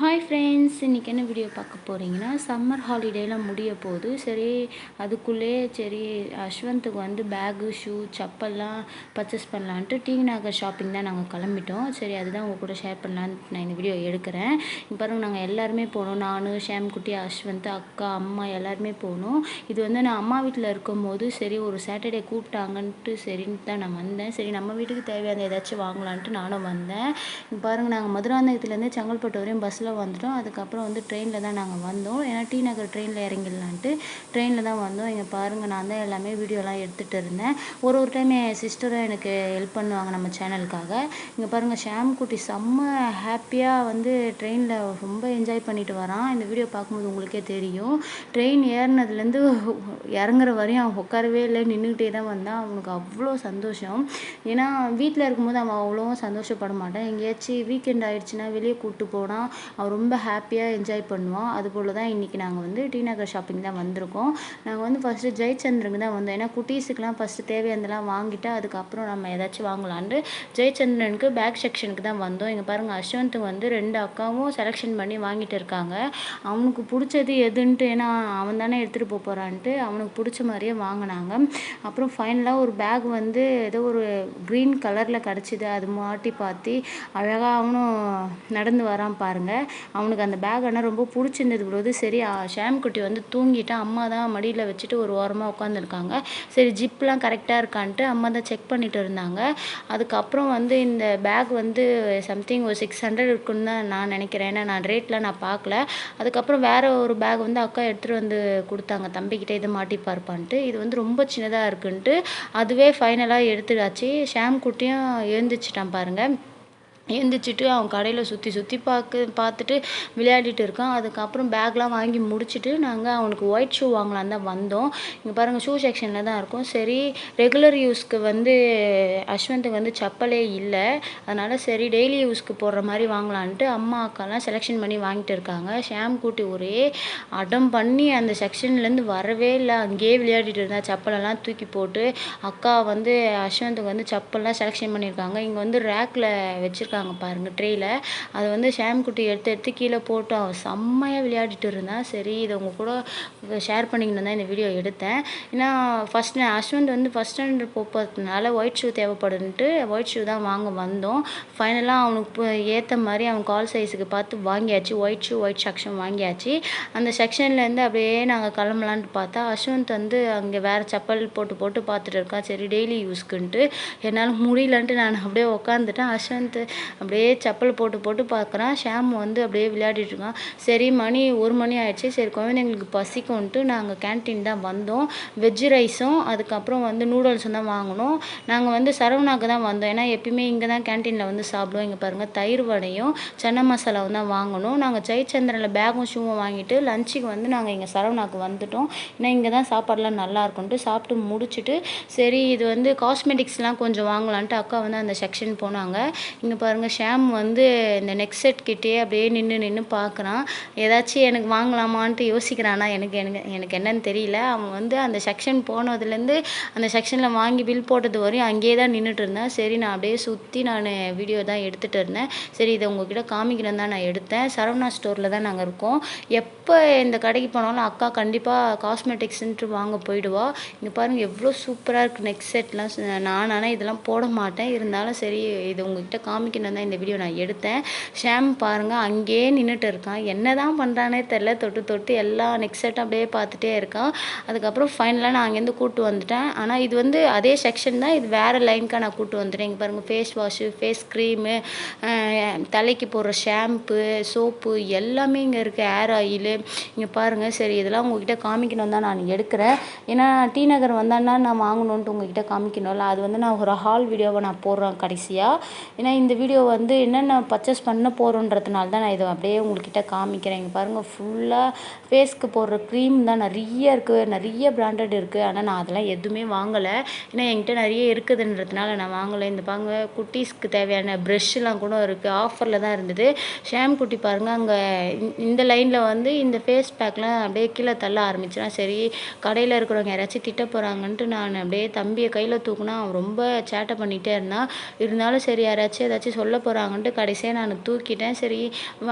Hi friends இன்றைக்கி என்ன video பார்க்க போகிறீங்கன்னா சம்மர் ஹாலிடேலாம் முடிய போது சரி அதுக்குள்ளே சரி அஸ்வந்த்துக்கு வந்து பேகு ஷூ செப்பல்லாம் பர்ச்சேஸ் பண்ணலான்ட்டு டி நகர் ஷாப்பிங் தான் நாங்கள் கிளம்பிட்டோம். சரி அதுதான் உங்கள் கூட ஷேர் பண்ணலான்னு நான் இந்த வீடியோ எடுக்கிறேன். இப்போ நாங்கள் எல்லாருமே போனோம். நான் ஷாம்குட்டி அஸ்வந்த் அக்கா அம்மா எல்லாருமே போனோம். இது வந்து நான் அம்மா வீட்டில் இருக்கும்போது சரி ஒரு சாட்டர்டே கூப்பிட்டாங்கன்ட்டு சரின்ட்டு தான் நான் வந்தேன். சரி நம்ம வீட்டுக்கு தேவையான ஏதாச்சும் வாங்கலான்ட்டு நானும் வந்தேன். இப்போ பாருங்கள் நாங்கள் மதுராந்தகத்துலேருந்து செங்கல்பட்டு வரையும் பஸ்ஸில் வந்துட்டோம். அதுக்கப்புறம் வந்து ட்ரெயினில் தான் நாங்கள் வந்தோம். ஏன்னா டி நகர் ட்ரெயினில் இறங்கிடலான்ட்டு ட்ரெயினில் தான் வந்தோம். இங்கே பாருங்கள் நான் தான் எல்லாமே வீடியோலாம் எடுத்துகிட்டு இருந்தேன். ஒரு ஒரு டைம் என் சிஸ்டரும் எனக்கு ஹெல்ப் பண்ணுவாங்க நம்ம சேனலுக்காக இங்கே பாருங்கள் ஷாம் குட்டி செம்ம ஹாப்பியாக வந்து ட்ரெயினில் ரொம்ப என்ஜாய் பண்ணிட்டு வரான். இந்த வீடியோ பார்க்கும்போது உங்களுக்கே தெரியும். ட்ரெயின் ஏறினதுலேருந்து இறங்குற வரையும் அவன் உட்காரவே இல்லை. நின்றுக்கிட்டே தான் வந்தான். அவனுக்கு அவ்வளோ சந்தோஷம். ஏன்னா வீட்டில் இருக்கும்போது அவன் அவ்வளோவும் சந்தோஷப்பட மாட்டான். எங்கேயாச்சும் வீக்கெண்ட் ஆயிடுச்சுன்னா வெளியே கூப்பிட்டு போனால் அவன் ரொம்ப ஹாப்பியாக என்ஜாய் பண்ணுவான் அதுபோல் தான் இன்றைக்கி நாங்கள் வந்து டி நகர் ஷாப்பிங் தான் வந்திருக்கோம். நாங்கள் வந்து ஃபஸ்ட்டு ஜெயச்சந்திரனுக்கு தான் வந்தோம். ஏன்னா குட்டீஸுக்கெலாம் ஃபஸ்ட்டு தேவையானதெல்லாம் வாங்கிட்டு அதுக்கப்புறம் நம்ம ஏதாச்சும் வாங்கலான்ட்டு ஜெயச்சந்திரனுக்கு பேக் செக்ஷனுக்கு தான் வந்தோம். இங்கே பாருங்கள் அஸ்வந்த்துக்கு வந்து ரெண்டு அக்காவும் செலெக்ஷன் பண்ணி வாங்கிட்டு இருக்காங்க. அவனுக்கு பிடிச்சது எதுன்ட்டு ஏன்னா அவன் தானே எடுத்துகிட்டு போக போகிறான்ட்டு அவனுக்கு பிடிச்ச மாதிரியே வாங்கினாங்க. அப்புறம் ஃபைனலாக ஒரு பேக் வந்து ஏதோ ஒரு க்ரீன் கலரில் கிடச்சிது. அது மாட்டி பார்த்து அழகாக அவனும் நடந்து வரான் பாருங்கள் அவனுக்கு அந்த பேக் ஆனால் ரொம்ப பிடிச்சிருந்தது பொழுது சரி ஷாம் குட்டி வந்து தூங்கிட்டு அம்மா தான் மடியில் வச்சுட்டு ஒரு ஓரமாக உட்காந்துருக்காங்க சரி ஜிப்லாம் கரெக்டாக இருக்கான்ட்டு அம்மா தான் செக் பண்ணிட்டு இருந்தாங்க. அதுக்கப்புறம் வந்து இந்த பேக் வந்து சம்திங் ஒரு சிக்ஸ் ஹண்ட்ரட் இருக்குன்னு தான் நான் நினைக்கிறேன். ஏன்னா நான் ரேட்லாம் நான் பார்க்கல. அதுக்கப்புறம் வேறு ஒரு பேக் வந்து அக்கா எடுத்துகிட்டு வந்து கொடுத்தாங்க. தம்பிக்கிட்ட இதை மாட்டி பார்ப்பான்ட்டு இது வந்து ரொம்ப சின்னதாக இருக்குன்ட்டு அதுவே ஃபைனலாக எடுத்துடாச்சு ஷாம் குட்டியும் எழுந்திரிச்சிட்டான் பாருங்கள் எழுந்திரிச்சிட்டு அவன் கடையில் சுற்றி சுற்றி பார்க்க பார்த்துட்டு விளையாடிட்டு இருக்கான். அதுக்கப்புறம் பேக்லாம் வாங்கி முடிச்சுட்டு நாங்கள் அவனுக்கு ஒயிட் ஷூ வாங்கலான்னு தான் வந்தோம். இங்கே பாருங்கள் ஷூ செக்ஷனில் தான் இருக்கும். சரி ரெகுலர் யூஸ்க்கு வந்து அஸ்வந்த்துக்கு வந்து செப்பலே இல்லை. அதனால் சரி டெய்லி யூஸ்க்கு போடுற மாதிரி வாங்கலான்ட்டு அம்மா அக்காலாம் செலெக்ஷன் பண்ணி வாங்கிட்டு இருக்காங்க. ஷாம் கூட்டி ஒரே அடம் பண்ணி அந்த செக்ஷன்லேருந்து வரவே இல்லை. அங்கேயே விளையாடிட்டு இருந்தா செப்பலெல்லாம் தூக்கி போட்டு அக்கா வந்து அஸ்வந்துக்கு வந்து செப்பல்லாம் செலெக்ஷன் பண்ணியிருக்காங்க. இங்கே வந்து ரேக்கில் வச்சுருக்காங்க. வச்சுருக்காங்க பாருங்கள் ட்ரேயில் அதை வந்து ஷாம் குட்டி எடுத்து எடுத்து கீழே போட்டு அவன் செம்மையாக விளையாடிட்டு இருந்தான் சரி இதை உங்கள் கூட ஷேர் பண்ணிக்கணும் தான் இந்த வீடியோ எடுத்தேன். ஏன்னா ஃபஸ்ட் அஸ்வந்த் வந்து ஃபஸ்ட் ஸ்டாண்டர்ட் போகிறதுனால ஒயிட் ஷூ தேவைப்படுன்ட்டு ஒயிட் ஷூ தான் வாங்க வந்தோம். ஃபைனலாக அவனுக்கு ஏற்ற மாதிரி அவன் கால் சைஸுக்கு பார்த்து வாங்கியாச்சு. ஒயிட் ஷூ ஒயிட் செக்ஷன் வாங்கியாச்சு. அந்த செக்ஷன்லேருந்து அப்படியே நாங்கள் கிளம்பலான்ட்டு பார்த்தா அஸ்வந்த் வந்து அங்கே வேறு செப்பல் போட்டு போட்டு பார்த்துட்டு இருக்கான் சரி டெய்லி யூஸ்க்குன்ட்டு என்னால் முடியலன்ட்டு நான் அப்படியே உட்காந்துட்டேன் அஸ்வந்த் அப்படியே செப்பல் போட்டு போட்டு பார்க்குறான். ஷாம் வந்து அப்படியே விளையாடிட்டு இருக்கான். சரி மணி ஒரு மணி ஆயிடுச்சு. சரி குழந்தைங்களுக்கு பசிக்கும்ன்ட்டு நாங்கள் கேன்டீன் தான் வந்தோம். வெஜ் ரைஸும் அதுக்கப்புறம் வந்து நூடுல்ஸும் தான் வாங்கினோம். நாங்கள் வந்து சரவணாக்கு தான் வந்தோம். ஏன்னா எப்பயுமே இங்கே தான் கேன்டீனில் வந்து சாப்பிடுவோம். இங்கே பாருங்கள் தயிர் வடையும் சன்னா மசாலாவும் தான் வாங்கணும் நாங்கள் ஜெயச்சந்திரனில் பேகும் ஷூவும் வாங்கிட்டு லஞ்சுக்கு வந்து நாங்கள் இங்கே சரவணாக்கு வந்துட்டோம். ஏன்னா இங்கே தான் சாப்பாடெலாம் நல்லா இருக்கும்ட்டு சாப்பிட்டு முடிச்சுட்டு சரி இது வந்து காஸ்மெட்டிக்ஸ்லாம் கொஞ்சம் வாங்கலான்ட்டு அக்கா வந்து அந்த செக்ஷன் போனாங்க. இங்கே பாருங்கள் ஷாம் வந்து இந்த நெக் செட் கிட்டே அப்படியே நின்று நின்று பார்க்குறான் ஏதாச்சும் எனக்கு வாங்கலாமான்ட்டு யோசிக்கிறானா? எனக்கு எனக்கு எனக்கு என்னன்னு தெரியல. அவன் வந்து அந்த செக்ஷன் போனதுலேருந்து அந்த செக்ஷனில் வாங்கி பில் போட்டது வரையும் அங்கேயே தான் நின்றுட்டு இருந்தேன். சரி நான் அப்படியே சுற்றி நான் வீடியோ தான் எடுத்துகிட்டு இருந்தேன். சரி இதை உங்ககிட்ட காமிக்கணும் தான் நான் எடுத்தேன். சரவணா ஸ்டோரில் தான் நாங்கள் இருக்கோம். எப்போ இந்த கடைக்கு போனாலும் அக்கா கண்டிப்பாக காஸ்மெட்டிக்ஸ்ன்ட்டு வாங்க போயிடுவா. இங்கே பாருங்கள் எவ்வளோ சூப்பராக இருக்குது நெக் செட்லாம் நான் ஆனால் இதெல்லாம் போட மாட்டேன். இருந்தாலும் சரி இது உங்ககிட்ட காமிக்கணும் இந்த வீடியோ நான் எடுத்தேன். ஷாம் பாருங்கள் அங்கேயே நின்றுட்டு இருக்கான். என்ன தான் பண்ணுறானே தெரில தொட்டு தொட்டு எல்லா நெக்ஸ்ட் செட்டும் அப்படியே பார்த்துட்டே இருக்கான். அதுக்கப்புறம் ஃபைனலாக நான் அங்கேருந்து கூப்பிட்டு வந்துட்டேன். ஆனால் இது வந்து அதே செக்ஷன் தான். இது வேறு லைனுக்காக நான் கூப்பிட்டு வந்துட்டேன். இங்கே பாருங்கள் ஃபேஸ் வாஷு ஃபேஸ் க்ரீமு தலைக்கு போடுற ஷாம்பு சோப்பு எல்லாமே இங்கே இருக்குது ஹேர் ஆயிலு இங்கே பாருங்கள் சரி இதெல்லாம் உங்ககிட்ட காமிக்கணும் தான் நான் எடுக்கிறேன். ஏன்னா டி நகர் வந்தான்னா நான் வாங்கணுன்ட்டு உங்ககிட்ட காமிக்கணும்ல. அது வந்து நான் ஒரு ஹால் வீடியோவை நான் போடுறேன் கடைசியாக ஏன்னா இந்த வீடியோ வந்து என்னென்ன பர்ச்சேஸ் பண்ண போகிறோன்றதுனால தான் நான் இதை அப்படியே உங்கள்கிட்ட காமிக்கிறேன். இங்கே பாருங்கள் ஃபுல்லாக ஃபேஸ்க்கு போடுற க்ரீம் தான் நிறைய இருக்குது நிறைய பிராண்டட் இருக்குது ஆனால் நான் அதெல்லாம் எதுவுமே வாங்கலை. ஏன்னா என்கிட்ட நிறைய இருக்குதுன்றதுனால நான் வாங்கலை. இந்த பாருங்க குட்டீஸ்க்கு தேவையான ப்ரெஷ்ஷெலாம் கூட இருக்குது ஆஃபரில் தான் இருந்தது. ஷாம் குட்டி பாருங்கள் அங்கே இந்த லைனில் வந்து இந்த ஃபேஸ் பேக்லாம் அப்படியே கீழே தள்ள ஆரம்பிச்சிடும் சரி கடையில் இருக்கிறவங்க யாராச்சும் திட்ட போகிறாங்கன்ட்டு நான் அப்படியே தம்பியை கையில் தூக்குனா அவன் ரொம்ப சேட்டை பண்ணிகிட்டே இருந்தான். இருந்தாலும் சரி யாராச்சும் ஏதாச்சும் சொல்ல போகிறாங்கன்ட்டு கடைசியாக நான் தூக்கிட்டேன். சரி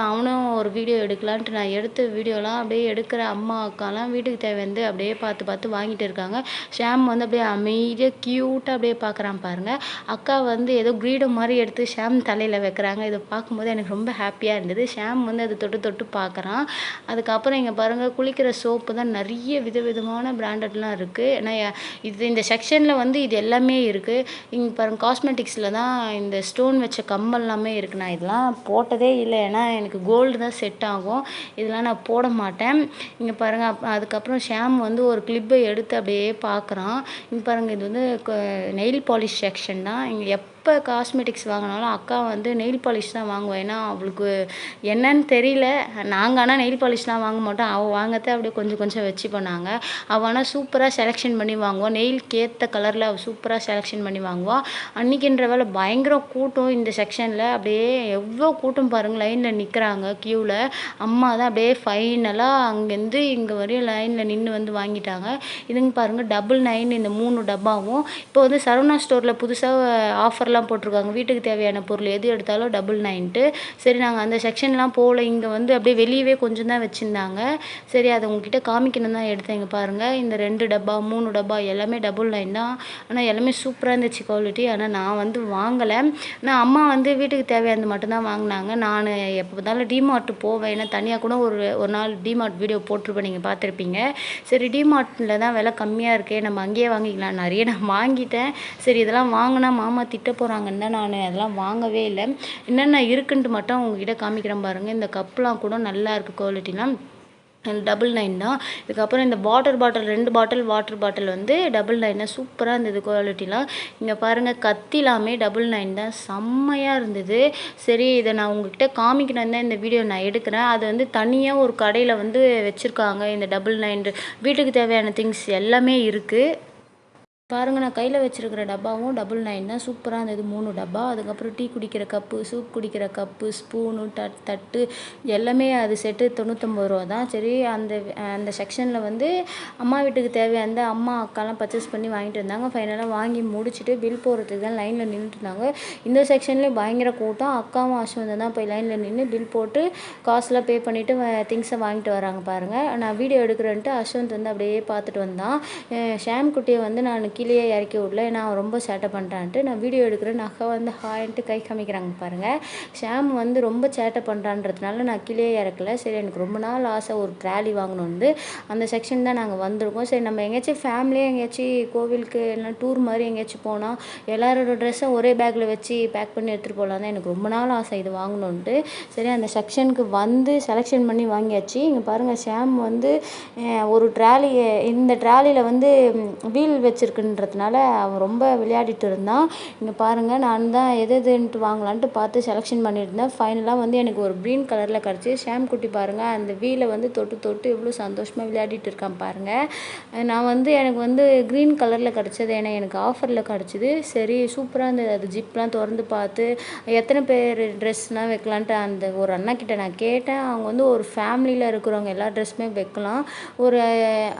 அவனும் ஒரு வீடியோ எடுக்கலான்ட்டு நான் எடுத்த வீடியோலாம் அப்படியே எடுக்கிற அம்மா அக்காலாம் வீட்டுக்கு தேவை வந்து அப்படியே பார்த்து பார்த்து வாங்கிட்டு இருக்காங்க. ஷாம் வந்து அப்படியே அமைதியாக க்யூட்டாக அப்படியே பார்க்குறான் பாருங்கள் அக்கா வந்து ஏதோ கிரீடம் மாதிரி எடுத்து ஷாம் தலையில் வைக்கிறாங்க. இதை பார்க்கும்போது எனக்கு ரொம்ப ஹாப்பியாக இருந்தது. ஷாம் வந்து அதை தொட்டு தொட்டு பார்க்குறான். அதுக்கப்புறம் இங்கே பாருங்கள் குளிக்கிற சோப்பு தான் நிறைய விதவிதமான பிராண்டட்லாம் இருக்குது ஏன்னா இது இந்த செக்ஷனில் வந்து இது எல்லாமே இருக்குது இங்கே பாருங்கள் காஸ்மெட்டிக்ஸில் தான் இந்த ஸ்டோன் வச்ச கம்மல் எல்லாமே இருக்குது நான் இதெல்லாம் போட்டதே இல்லை. ஏன்னா எனக்கு கோல்டு தான் செட் ஆகும். இதெல்லாம் நான் போட மாட்டேன். இங்கே பாருங்கள் அப் அதுக்கப்புறம் ஷாம் வந்து ஒரு கிளிப்பை எடுத்து அப்படியே பார்க்குறான் இங்கே பாருங்கள் இது வந்து நெயில் பாலிஷ் செக்ஷன் தான். இங்கே எப் எப்போ காஸ்மெட்டிக்ஸ் வாங்கினாலும் அக்கா வந்து நெயில் பாலிஷ் தான் வாங்குவேன் ஏன்னா அவளுக்கு என்னன்னு தெரியல. நாங்கள் ஆனால் நெயில் பாலிஷ்லாம் வாங்க மாட்டோம். அவள் வாங்கத்தை அப்படியே கொஞ்சம் கொஞ்சம் வச்சு பண்ணாங்க. அவள் ஆனால் சூப்பராக செலெக்ஷன் பண்ணி வாங்குவோம் நெயிலுக்கு ஏற்ற கலரில் அவள் சூப்பராக செலெக்ஷன் பண்ணி வாங்குவாள் அன்றைக்கின்ற வேலை பயங்கர கூட்டம். இந்த செக்ஷனில் அப்படியே எவ்வளோ கூட்டம் பாருங்கள் லைனில் நிற்கிறாங்க க்யூவில் அம்மா தான் அப்படியே ஃபைனலாக அங்கேருந்து இங்கே வரையும் லைனில் நின்று வந்து வாங்கிட்டாங்க. இதுங்க பாருங்கள் டபுள் நைன் இந்த மூணு டப்பாவும். இப்போ வந்து சரவணா ஸ்டோரில் புதுசாக ஆஃபர்லாம் போட்டிருக்காங்க. வீட்டுக்கு தேவையான பொருள் எது எடுத்தாலும் டபுள் நைன்ட்டு சரி நாங்கள் அந்த செக்ஷன்லாம் போகல இங்கே வந்து அப்படியே வெளியவே கொஞ்சம் தான் வச்சுருந்தாங்க. சரி அதை உங்ககிட்ட காமிக்கணும் தான் எடுத்தேன் இங்கே பாருங்கள் இந்த ரெண்டு டப்பா மூணு டப்பா எல்லாமே டபுள் நைன் தான். ஆனால் எல்லாமே சூப்பராக இருந்துச்சு குவாலிட்டி ஆனால் நான் வந்து வாங்கலை. நான் அம்மா வந்து வீட்டுக்கு தேவையானது மட்டும்தான் வாங்கினாங்க. நான் எப்போ பார்த்தாலும் டிமார்ட் போவேன். ஏன்னா தனியாக கூட ஒரு ஒரு நாள் டிமார்ட் வீடியோ போட்டிருப்பேன். நீங்கள் பார்த்துருப்பீங்க. சரி டிமார்ட்டில் தான் விலை கம்மியாக இருக்கே. நம்ம அங்கேயே வாங்கிக்கலாம். நிறைய நான் வாங்கிட்டேன். சரி இதெல்லாம் வாங்கினா மாமா திட்ட போகிறாங்கன்னு தான் நான் அதெல்லாம் வாங்கவே இல்லை. என்னென்ன இருக்குன்ட்டு மட்டும் உங்ககிட்ட காமிக்கிறேன் பாருங்கள் இந்த கப்லாம் கூட நல்லா இருக்குது குவாலிட்டிலாம் டபுள் நைன் தான் இதுக்கப்புறம் இந்த வாட்டர் பாட்டில் ரெண்டு பாட்டில் வாட்டர் பாட்டில் வந்து டபுள் நைன் தான் சூப்பராக இருந்தது குவாலிட்டிலாம் இங்கே பாருங்கள் கத்திலாமே டபுள் நைன் தான் செம்மையாக இருந்தது. சரி இதை நான் உங்ககிட்ட காமிக்கணும் தான் இந்த வீடியோ நான் எடுக்கிறேன். அது வந்து தனியாக ஒரு கடையில் வந்து வச்சுருக்காங்க. இந்த டபுள் நைன் வீட்டுக்கு தேவையான திங்ஸ் எல்லாமே இருக்குது பாருங்கள் நான் கையில் வச்சுருக்கிற டப்பாவும் டபுள் நைன் தான். சூப்பராக இருந்தது. மூணு டப்பா. அதுக்கப்புறம் டீ குடிக்கிற கப்பு சூப் குடிக்கிற கப்பு ஸ்பூனு தட் தட்டு எல்லாமே அது செட்டு தொண்ணூற்றம்பது ரூபா தான். சரி அந்த அந்த செக்ஷனில் வந்து அம்மா வீட்டுக்கு தேவையான அம்மா அக்காலாம் பர்ச்சேஸ் பண்ணி வாங்கிட்டு இருந்தாங்க. ஃபைனலாக வாங்கி முடிச்சுட்டு பில் போடுறதுக்கு தான் லைனில் நின்றுட்டு இருந்தாங்க. இந்த செக்ஷன்லேயும் பயங்கர கூட்டம். அக்காவும் அஸ்வந்தம் தான் போய் லைனில் நின்று பில் போட்டு காசுலாம் பே பண்ணிவிட்டு திங்ஸை வாங்கிட்டு வராங்க பாருங்கள் நான் வீடியோ எடுக்கிறேன்ட்டு அஸ்வந்த் வந்து அப்படியே பார்த்துட்டு வந்தான். ஷாம் குட்டியை வந்து நான் கீழே இறக்கி விடல. ஏன்னா அவன் ரொம்ப சேட்டை பண்ணுறான்ட்டு நான் வீடியோ எடுக்கிறேன். நகை வந்து ஹாயின்ட்டு கை காமிக்கிறாங்க பாருங்கள் ஷாம் வந்து ரொம்ப சேட்டை பண்ணுறான்றதுனால நான் கீழே இறக்கல. சரி எனக்கு ரொம்ப நாள் ஆசை ஒரு ட்ராலி வாங்கணுன்னு அந்த செக்ஷன் தான் நாங்கள் வந்திருக்கோம். சரி நம்ம எங்கேயாச்சும் ஃபேமிலியாக எங்கேயாச்சும் கோவிலுக்கு இல்லைனா டூர் மாதிரி எங்கேயாச்சும் போனால் எல்லாரோட ட்ரெஸ்ஸும் ஒரே பேக்கில் வச்சு பேக் பண்ணி எடுத்துகிட்டு போகலாம் தான் எனக்கு ரொம்ப நாள் ஆசை இது வாங்கணுன்ட்டு சரி அந்த செக்ஷனுக்கு வந்து செலெக்ஷன் பண்ணி வாங்கியாச்சு. இங்கே பாருங்கள் ஷாம் வந்து ஒரு ட்ராலி இந்த ட்ராலியில் வந்து வீல் வச்சுருக்கு இருக்குன்றதுனால அவன் ரொம்ப விளையாடிட்டு இருந்தான். இங்கே பாருங்கள் நான் தான் எது எதுன்ட்டு வாங்கலான்ட்டு பார்த்து செலெக்ஷன் பண்ணியிருந்தேன் ஃபைனலாக வந்து எனக்கு ஒரு க்ரீன் கலரில் கிடச்சி. ஷாம் குட்டி பாருங்கள் அந்த வீலை வந்து தொட்டு தொட்டு எவ்வளோ சந்தோஷமாக விளையாடிட்டு இருக்கான் பாருங்கள் நான் வந்து எனக்கு வந்து க்ரீன் கலரில் கிடச்சது ஏன்னா எனக்கு ஆஃபரில் கிடச்சிது. சரி சூப்பராக இருந்தது. அது ஜிப்லாம் திறந்து பார்த்து எத்தனை பேர் ட்ரெஸ்லாம் வைக்கலான்ட்டு அந்த ஒரு அண்ணா கிட்ட நான் கேட்டேன். அவங்க வந்து ஒரு ஃபேமிலியில் இருக்கிறவங்க எல்லா ட்ரெஸ்ஸுமே வைக்கலாம். ஒரு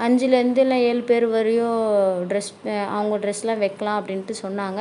அஞ்சுலேருந்து இல்லை ஏழு பேர் வரையும் ட்ரெஸ் அவங்க ட்ரெஸ்லாம் வைக்கலாம் அப்படின்ட்டு சொன்னாங்க.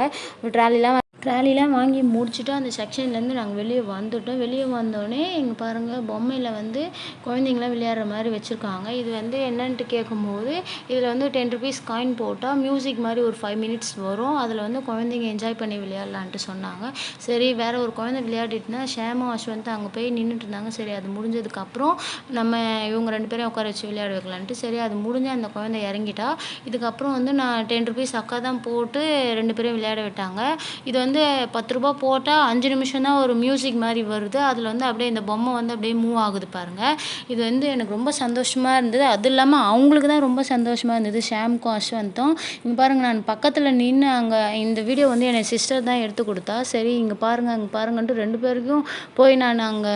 ட்ராலிலாம் ட்ராலிலாம் வாங்கி முடிச்சுட்டு அந்த செக்ஷன்லேருந்து நாங்கள் வெளியே வந்துவிட்டோம் வெளியே வந்தோடனே இங்கே பாருங்கள் பொம்மையில் வந்து குழந்தைங்களாம் விளையாடுற மாதிரி வச்சுருக்காங்க. இது வந்து என்னன்ட்டு கேட்கும்போது இதில் வந்து டென் ருபீஸ் காயின் போட்டால் மியூசிக் மாதிரி ஒரு ஃபைவ் மினிட்ஸ் வரும். அதில் வந்து குழந்தைங்க என்ஜாய் பண்ணி விளையாடலான்ட்டு சொன்னாங்க. சரி வேறு ஒரு குழந்தை விளையாடிட்டுனா ஷேமும் அஸ்வந்த் அங்கே போய் நின்றுட்டு இருந்தாங்க சரி அது முடிஞ்சதுக்கப்புறம் நம்ம இவங்க ரெண்டு பேரும் உட்கார வச்சு விளையாட வைக்கலான்ட்டு. சரி அது முடிஞ்சு அந்த குழந்தை இறங்கிட்டா. இதுக்கப்புறம் வந்து நான் டென் ருபீஸ் அக்கா தான் போட்டு ரெண்டு பேரும் விளையாட விட்டாங்க. இது வந்து வந்து பத்து ரூபா போட்டால் அஞ்சு நிமிஷம் தான் ஒரு மியூசிக் மாதிரி வருது. அதில் வந்து அப்படியே இந்த பொம்மை வந்து அப்படியே மூவ் ஆகுது பாருங்கள் இது வந்து எனக்கு ரொம்ப சந்தோஷமாக இருந்தது. அது இல்லாமல் அவங்களுக்கு தான் ரொம்ப சந்தோஷமாக இருந்தது. ஷாம்க்கும் அஸ்வந்தும். இங்கே பாருங்கள் நான் பக்கத்தில் நின்று அங்கே இந்த வீடியோ வந்து என் சிஸ்டர் தான் எடுத்து கொடுத்தா. சரி இங்கே பாருங்கள் அங்கே பாருங்கன்ட்டு ரெண்டு பேருக்கும் போய் நான் அங்கே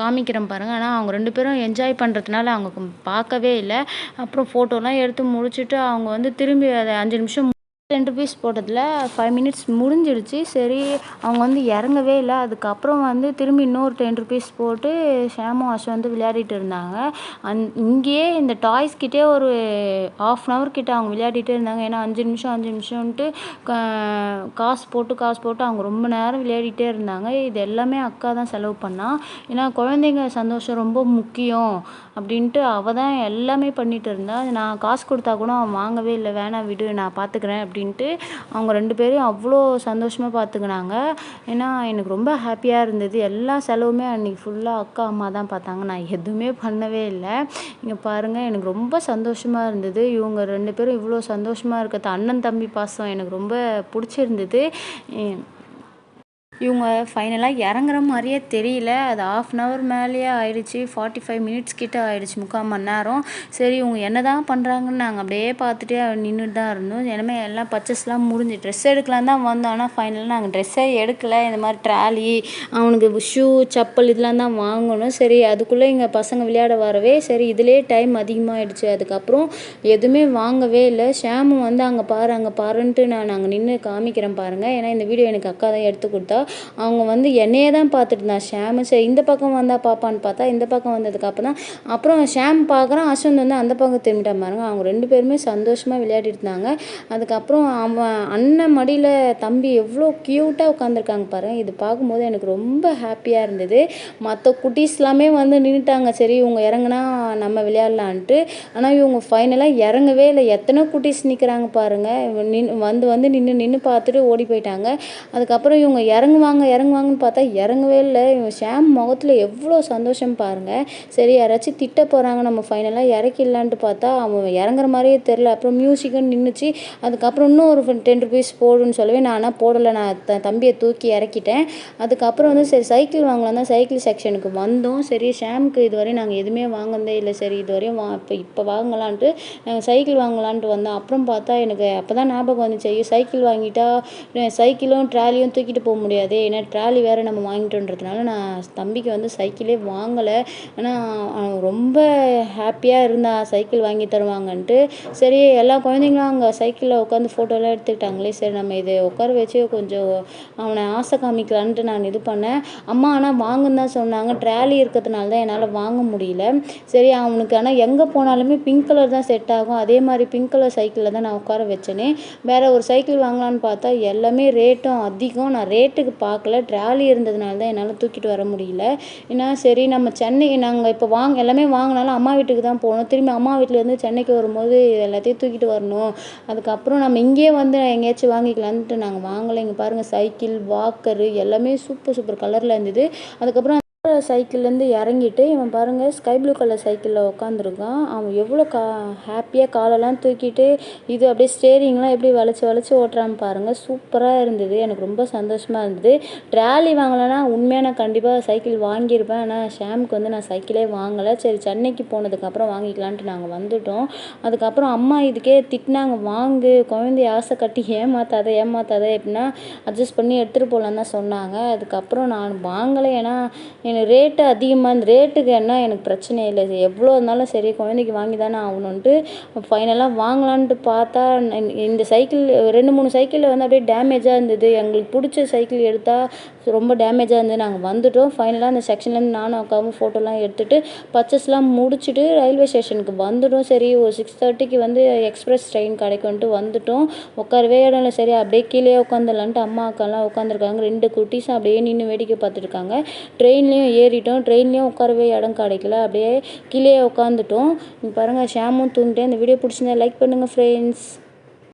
காமிக்கிறேன் பாருங்கள் ஆனால் அவங்க ரெண்டு பேரும் என்ஜாய் பண்ணுறதுனால அவங்க பார்க்கவே இல்லை. அப்புறம் ஃபோட்டோலாம் எடுத்து முடிச்சுட்டு அவங்க வந்து திரும்பி அதை அஞ்சு நிமிஷம் டென் ருபீஸ் போட்டதில் ஃபைவ் மினிட்ஸ் முடிஞ்சிடுச்சு. சரி அவங்க வந்து இறங்கவே இல்லை. அதுக்கப்புறம் வந்து திரும்பி இன்னொரு டென் ருபீஸ் போட்டு ஷாமும் வந்து விளையாடிட்டு இருந்தாங்க. அந் இங்கேயே இந்த டாய்ஸ் கிட்டே ஒரு ஆஃப் அன் அவர் கிட்ட அவங்க விளையாடிட்டே இருந்தாங்க. ஏன்னா அஞ்சு நிமிஷம் அஞ்சு நிமிஷம்ன்ட்டு காசு போட்டு காசு போட்டு அவங்க ரொம்ப நேரம் விளையாடிட்டே இருந்தாங்க. இது எல்லாமே அக்கா தான் செலவு பண்ணா. ஏன்னா குழந்தைங்க சந்தோஷம் ரொம்ப முக்கியம் அப்படின்ட்டு அவள் தான் எல்லாமே பண்ணிட்டு இருந்தா. நான் காசு கொடுத்தா கூட அவன் வாங்கவே இல்லை. வேணாம் விடு நான் பார்த்துக்கிறேன் அப்படின்ட்டு அவங்க ரெண்டு பேரையும் அவ்வளோ சந்தோஷமாக பார்த்துக்கினாங்க. ஏன்னா எனக்கு ரொம்ப ஹாப்பியாக இருந்தது. எல்லா செலவுமே அன்றைக்கி ஃபுல்லாக அக்கா அம்மா தான் பார்த்தாங்க. நான் எதுவுமே பண்ணவே இல்லை. இங்கே பாருங்கள் எனக்கு ரொம்ப சந்தோஷமாக இருந்தது. இவங்க ரெண்டு பேரும் இவ்வளோ சந்தோஷமாக இருக்கிறது. அண்ணன் தம்பி பாசம் எனக்கு ரொம்ப பிடிச்சிருந்தது. இவங்க ஃபைனலாக இறங்குற மாதிரியே தெரியல. அது ஆஃப் அன் ஹவர் மேலேயே ஆயிடுச்சு. ஃபார்ட்டி ஃபைவ் மினிட்ஸ் கிட்ட ஆயிடுச்சு முக்கால் மணி நேரம். சரி இவங்க என்ன தான் பண்ணுறாங்கன்னு நாங்கள் அப்படியே பார்த்துட்டே நின்றுட்டு தான் இருந்தோம். இனிமேல் எல்லாம் பர்ச்சஸ்லாம் முடிஞ்சு ட்ரெஸ் எடுக்கலாம் தான் வந்தோம். ஆனால் ஃபைனலாக நாங்கள் ட்ரெஸ்ஸே எடுக்கலை. இந்த மாதிரி ட்ராலி அவனுக்கு ஷூ செப்பல் இதெல்லாம் தான் வாங்கணும். சரி அதுக்குள்ளே இங்கே பசங்க விளையாட வரவே சரி இதிலே டைம் அதிகமாகிடுச்சு அதுக்கப்புறம் எதுவுமே வாங்கவே இல்லை. ஷாமு வந்து அங்கே பாரு அங்கே பாருன்ட்டு நான் நாங்கள் நின்று காமிக்கிறேன் பாருங்கள் ஏன்னா இந்த வீடியோ எனக்கு அக்கா தான் எடுத்து கொடுத்தா. அவங்க வந்து என்னையே தான் பார்த்துட்டு இருந்தான் ஷாமு சரி இந்த பக்கம் வந்தால் பார்ப்பான்னு பார்த்தா இந்த பக்கம் வந்ததுக்கு அப்புறம் தான். அப்புறம் ஷாம் பார்க்குறான் அஸ்வந்த் வந்து அந்த பக்கம் திரும்பிட்டான் பாருங்க. அவங்க ரெண்டு பேருமே சந்தோஷமாக விளையாடிட்டு இருந்தாங்க. அதுக்கப்புறம் அவன் அண்ணன் மடியில் தம்பி எவ்வளோ க்யூட்டாக உட்காந்துருக்காங்க பாருங்கள் இது பார்க்கும்போது எனக்கு ரொம்ப ஹாப்பியாக இருந்தது. மற்ற குட்டீஸ்லாமே வந்து நின்றுட்டாங்க சரி இவங்க இறங்குனா நம்ம விளையாடலான்ட்டு. ஆனால் இவங்க ஃபைனலாக இறங்கவே இல்லை. எத்தனை குட்டீஸ் நிற்கிறாங்க பாருங்கள் நின் வந்து வந்து நின்று நின்று பார்த்துட்டு ஓடி போயிட்டாங்க. அதுக்கப்புறம் இவங்க இறங்க இறங்குவாங்க இறங்குவாங்கன்னு பார்த்தா இறங்கவே இல்லை. இவன் ஷாம் முகத்தில் எவ்வளோ சந்தோஷம் பாருங்கள் சரி யாராச்சும் திட்ட போகிறாங்க நம்ம ஃபைனலாக இறக்கிடலான்ட்டு பார்த்தா அவன் இறங்குற மாதிரியே தெரில அப்புறம் மியூசிக்கும் நின்றுச்சு அதுக்கப்புறம் இன்னும் ஒரு டென் ருபீஸ் போடுன்னு சொல்லவே நான் ஆனால் போடலை. நான் த தம்பியை தூக்கி இறக்கிட்டேன். அதுக்கப்புறம் வந்து சரி சைக்கிள் வாங்கலாம் தான் சைக்கிள் செக்ஷனுக்கு வந்தோம். சரி ஷாம்க்கு இதுவரையும் நாங்கள் எதுவுமே வாங்கினதே இல்லை. சரி இதுவரையும் வா இப்போ இப்போ வாங்கலான்ட்டு நாங்கள் சைக்கிள் வாங்கலான்ட்டு வந்தோம். அப்புறம் பார்த்தா எனக்கு அப்போ தான் ஞாபகம் வந்துச்சு. ஐயோ சைக்கிள் வாங்கிட்டா சைக்கிளும் ட்ராலியும் தூக்கிட்டு போக முடியும் முடியாது. ஏன்னா ட்ராலி வேறு நம்ம வாங்கிட்டோன்றதுனால நான் தம்பிக்கு வந்து சைக்கிளே வாங்கலை. ஆனால் அவன் ரொம்ப ஹாப்பியாக இருந்தான் சைக்கிள் வாங்கி தருவாங்கன்ட்டு. சரி எல்லா குழந்தைங்களும் அங்கே சைக்கிளில் உட்காந்து ஃபோட்டோலாம் எடுத்துக்கிட்டாங்களே. சரி நம்ம இதை உட்கார வச்சு கொஞ்சம் அவனை ஆசை காமிக்கலான்ட்டு நான் இது பண்ணேன். அம்மா ஆனால் வாங்குன்னு தான் சொன்னாங்க. ட்ராலி இருக்கிறதுனால தான் என்னால் வாங்க முடியல. சரி அவனுக்கு ஆனால் எங்கே போனாலுமே பிங்க் கலர் தான் செட் ஆகும். அதே மாதிரி பிங்க் கலர் சைக்கிளில் தான் நான் உட்கார வச்சேனே. வேறு ஒரு சைக்கிள் வாங்கலான்னு பார்த்தா எல்லாமே ரேட்டும் அதிகம். நான் ரேட்டு ரேட்டுக்கு பார்க்கல. ட்ராலி இருந்ததுனால தான் என்னால் தூக்கிட்டு வர முடியல. ஏன்னா சரி நம்ம சென்னை நாங்கள் இப்போ வாங்க எல்லாமே வாங்கினாலும் அம்மா வீட்டுக்கு தான் போகணும். திரும்பி அம்மா வீட்டிலேருந்து சென்னைக்கு வரும்போது எல்லாத்தையும் தூக்கிட்டு வரணும். அதுக்கப்புறம் நம்ம இங்கேயே வந்து எங்கேயாச்சும் வாங்கிக்கலான்ட்டு நாங்கள் வாங்கலை. இங்கே பாருங்கள் சைக்கிள் வாக்கரு எல்லாமே சூப்பர் சூப்பர் கலரில் இருந்தது. அதுக்கப்புறம் சைக்கிள்லேருந்து இறங்கிட்டு இவன் பாருங்கள் ஸ்கை ப்ளூ கலர் சைக்கிளில் உட்காந்துருக்கான் அவன் எவ்வளோ கா ஹாப்பியாக காலெல்லாம் தூக்கிட்டு இது அப்படியே ஸ்டேரிங்லாம் எப்படி வளைச்சி வளைச்சி ஓட்டுறான்னு பாருங்கள் சூப்பராக இருந்தது. எனக்கு ரொம்ப சந்தோஷமாக இருந்தது. ட்ராலி வாங்கலைன்னா உண்மையாக நான் கண்டிப்பாக சைக்கிள் வாங்கியிருப்பேன். ஆனால் ஷாமுக்கு வந்து நான் சைக்கிளே வாங்கலை. சரி சென்னைக்கு போனதுக்கப்புறம் வாங்கிக்கலான்ட்டு நாங்கள் வந்துட்டோம். அதுக்கப்புறம் அம்மா இதுக்கே திட்டினாங்க வாங்கு குழந்தைய ஆசை கட்டி ஏமாத்தாத ஏமாத்தாத. எப்படின்னா அட்ஜஸ்ட் பண்ணி எடுத்துகிட்டு போகலான்னு தான் சொன்னாங்க. அதுக்கப்புறம் நான் வாங்கலை. ஏன்னா எனக்கு ரேட்டு அதிகமாக இருந்த ரேட்டுக்கு என்ன எனக்கு பிரச்சனை இல்லை. எவ்வளோ இருந்தாலும் சரி குழந்தைக்கு வாங்கி தானே ஆகணுன்ட்டு ஃபைனலாக வாங்கலான்ட்டு பார்த்தா இந்த சைக்கிள் ரெண்டு மூணு சைக்கிளில் வந்து அப்படியே டேமேஜாக இருந்தது. எங்களுக்கு பிடிச்ச சைக்கிள் எடுத்தால் ரொம்ப டேமேஜாக இருந்தது. நாங்கள் வந்துட்டோம். ஃபைனலாக அந்த செக்ஷன்லேருந்து நானும் அக்காவும் ஃபோட்டோலாம் எடுத்துகிட்டு பர்ச்சேஸ்லாம் முடிச்சுட்டு ரயில்வே ஸ்டேஷனுக்கு வந்துட்டோம். சரி ஒரு சிக்ஸ் தேர்ட்டிக்கு வந்து எக்ஸ்பிரஸ் ட்ரெயின் கிடைக்கும்ட்டு வந்துட்டோம். உட்காரவே இடம் இல்லை. சரி அப்படியே கீழே உட்காந்துடலான்ட்டு அம்மா அக்காலாம் உட்காந்துருக்காங்க ரெண்டு குட்டீஸும் அப்படியே நின்று வேடிக்கை பார்த்துருக்காங்க ட்ரெயின்லேயும் ஏறிட்டோம். ட்ரெயின்லேயும் உட்காரவே இடம் கிடைக்கல. அப்படியே கீழே உட்காந்துட்டோம் இங்கே பாருங்கள் ஷாமும் தூங்கிட்டேன் இந்த வீடியோ பிடிச்சிருந்தா லைக் பண்ணுங்கள் ஃப்ரெண்ட்ஸ்